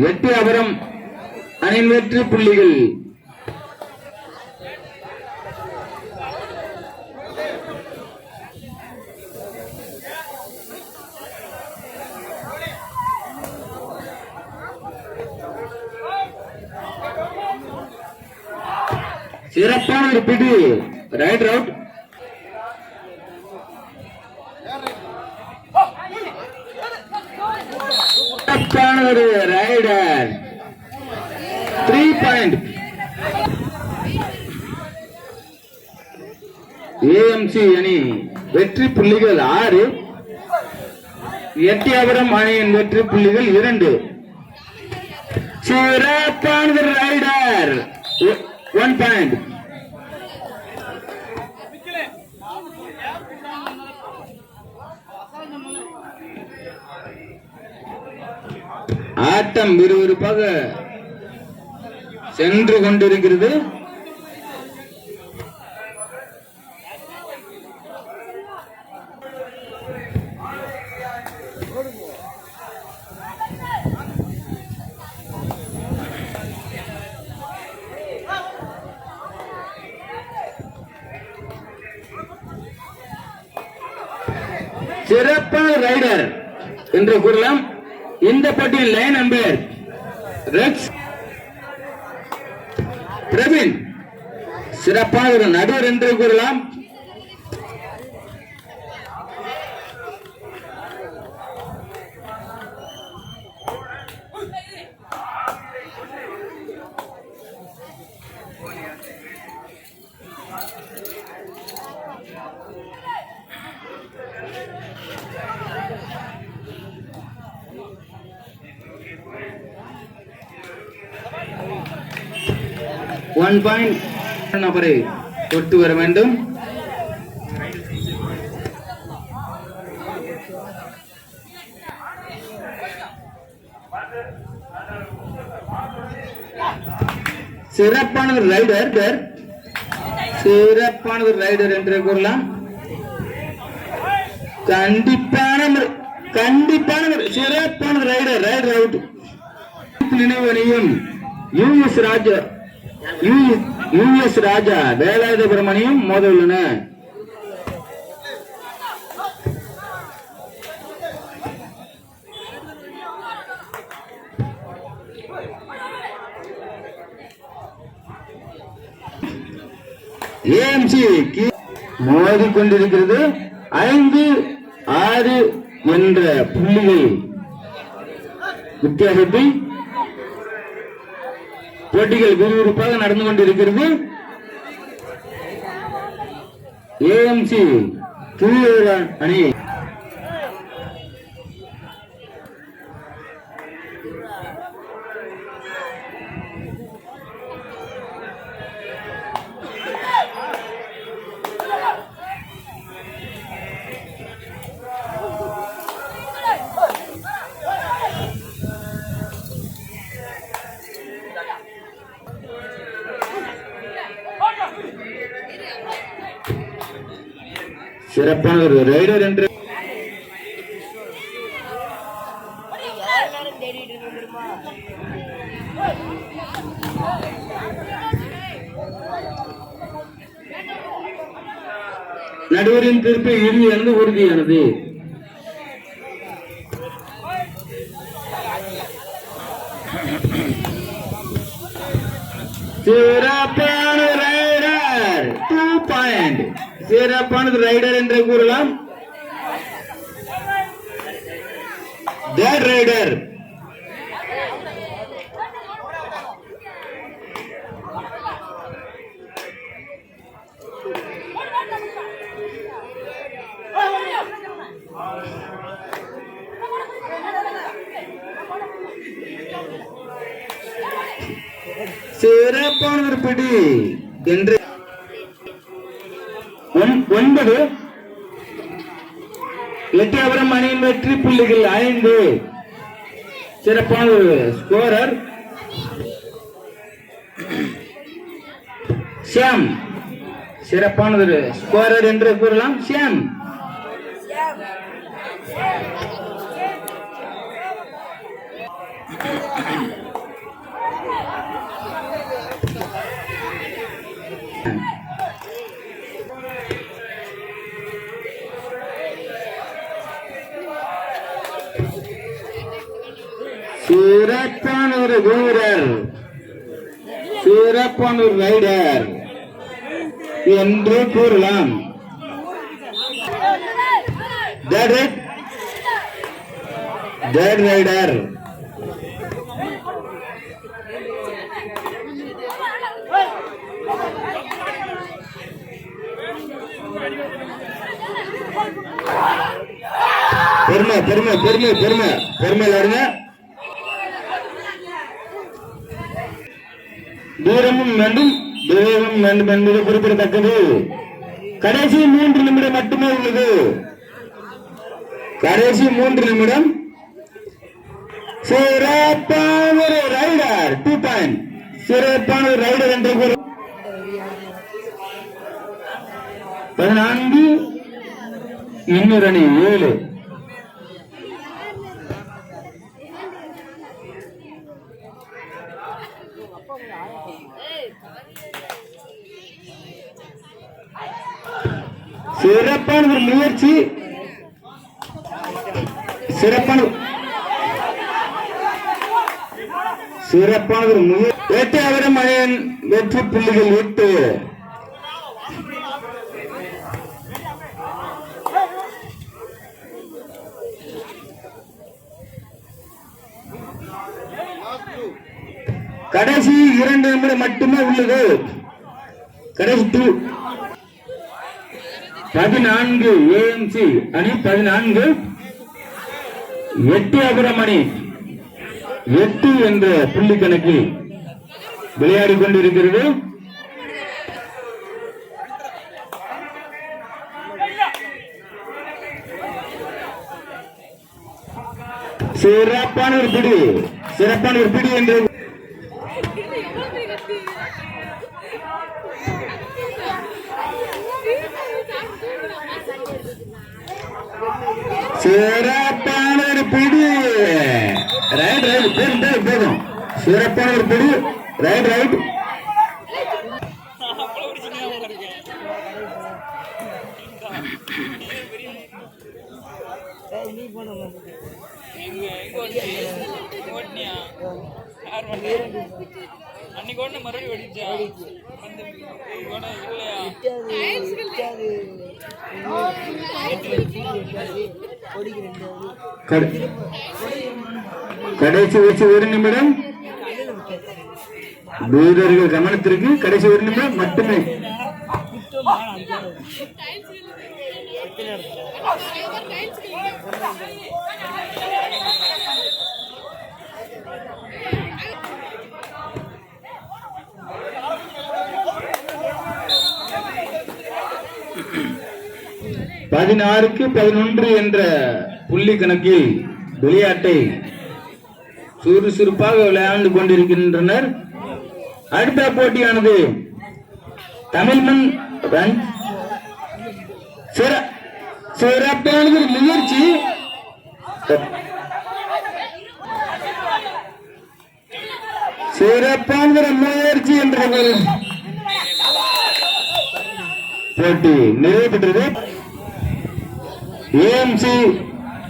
எட்டு அபரம் அணியின் வெற்றி புள்ளிகள். சிறப்பான ஒரு பிடி ரைட் அவுட் சிறப்பான ஒரு ரைடர் த்ரீ பாயிண்ட் ஏஎம்சி அணி வெற்றி புள்ளிகள் ஆறு. எட்டியாபுரம் அணியின் வெற்றி புள்ளிகள் இரண்டு. சிறப்பானது ரைடர். One point. ஆட்டம் விறுவிறுப்பாக சென்று கொண்டிருக்கிறது. சிறப்பான ரைடர் என்று கூறலாம். இந்த பட்டியல் லைன் நம்பர் ரெக்ஸ் பிரவீன். சிறப்பான ஒரு நடுவர் என்று கூறலாம். ஒன் பாயிண்ட் நபரை தொட்டு வர வேண்டும் சிறப்பானது ரைடர் சிறப்பானது ரைடர் என்று கூறலாம். கண்டிப்பான கண்டிப்பான முறை- சிறப்பானது ரைடர் ரைடர் அவுட் நினைவணியும் யூஎஸ் ராஜா யுஎஸ் ராஜா வேலாயுதபுரம் அணியும் மோத உள்ளன ஏஎம்சி மோதி கொண்டிருக்கிறது ஐந்து ஆறு என்ற புள்ளிகள் வித்தியாசத்தில் போட்டிகள் விறுவிறுப்பாக நடந்து கொண்டிருக்கிறது. ஏஎம்சி திருவிழா அணி. சிறப்பான ஒரு ரைடர் என்று நடுவரின் திருப்பி இறுதி முடியுமா உறுதியானது. சிறப்பான ரைடர். டூ பாயிண்ட் சிறப்பானது ரைடர் என்று கூறலாம். தேட் ரைடர் சிறப்பான ஒரு பிடி. என்று ஒன்பது எட்டாபுரம் அணியின் வெற்றி புள்ளிகள் ஐந்து. சிறப்பான ஒரு ஸ்கோரர் ஷியாம். சிறப்பான ஒரு ஸ்கோரர் என்று கூறலாம். Shyam Thank you. சிறப்பான ஒரு வீரர். சிறப்பான ஒரு ரைடர். என்று கூறலாம். That right? That பெருமை பெருமை பெருமை பெருமை. பெருமையில் இருங்க வேண்டும் விவேகம் வேண்டும் என்பது குறிப்பிடத்தக்கது. கடைசி மூன்று நிமிடம் மட்டுமே உள்ளது. கடைசி மூன்று நிமிடம். சிறப்பான ஒரு ரைடர் டூ பாயிண்ட் சிறப்பான ஒரு ரைடர் என்று கூறு பதினான்கு இன்னொரு அணி ஏழு. சிறப்பான ஒரு முயற்சி சிறப்பான சிறப்பான ஒரு முயற்சி எட்டாவது மணியன் வெற்றி புள்ளிகள் எட்டு. கடைசி இரண்டு நிமிடம் மட்டுமே உள்ளது. கடைசி டூ பதினான்கு ஏஎம்சி அணி பதினான்கு. எட்டு அபுரம் அணி எட்டு என்ற புள்ளி கணக்கில் விளையாடி கொண்டிருக்கிறது. சிறப்பான ஒரு பிடி. சிறப்பான ஒரு பிடி என்று சிறப்பான ஒரு பிடி ரைட் ரைட் போதும் போதும் சிறப்பான ஒரு பிடி ரைட் ரைட் யார் அன்னைக்கு ஒன்று மறுபடியும் வெடிச்சா இல்லையா கடைசி வச்சு ஒரு நிமிடம். வீரர்கள் கவனத்திற்கு கடைசி ஒரு நிமிடம் மட்டுமே. பதினாறுக்கு பதினொன்று என்ற புள்ளி கணக்கில் விளையாட்டை சுறுசுறுப்பாக விளையாண்டு கொண்டிருக்கின்றனர். அடுத்த போட்டியானது தமிழ்மண் ரன். சிறப்பானது முயற்சி சிறப்பான முயற்சி என்ற போட்டி நிறைவு பெற்றது. ஏஎம்சி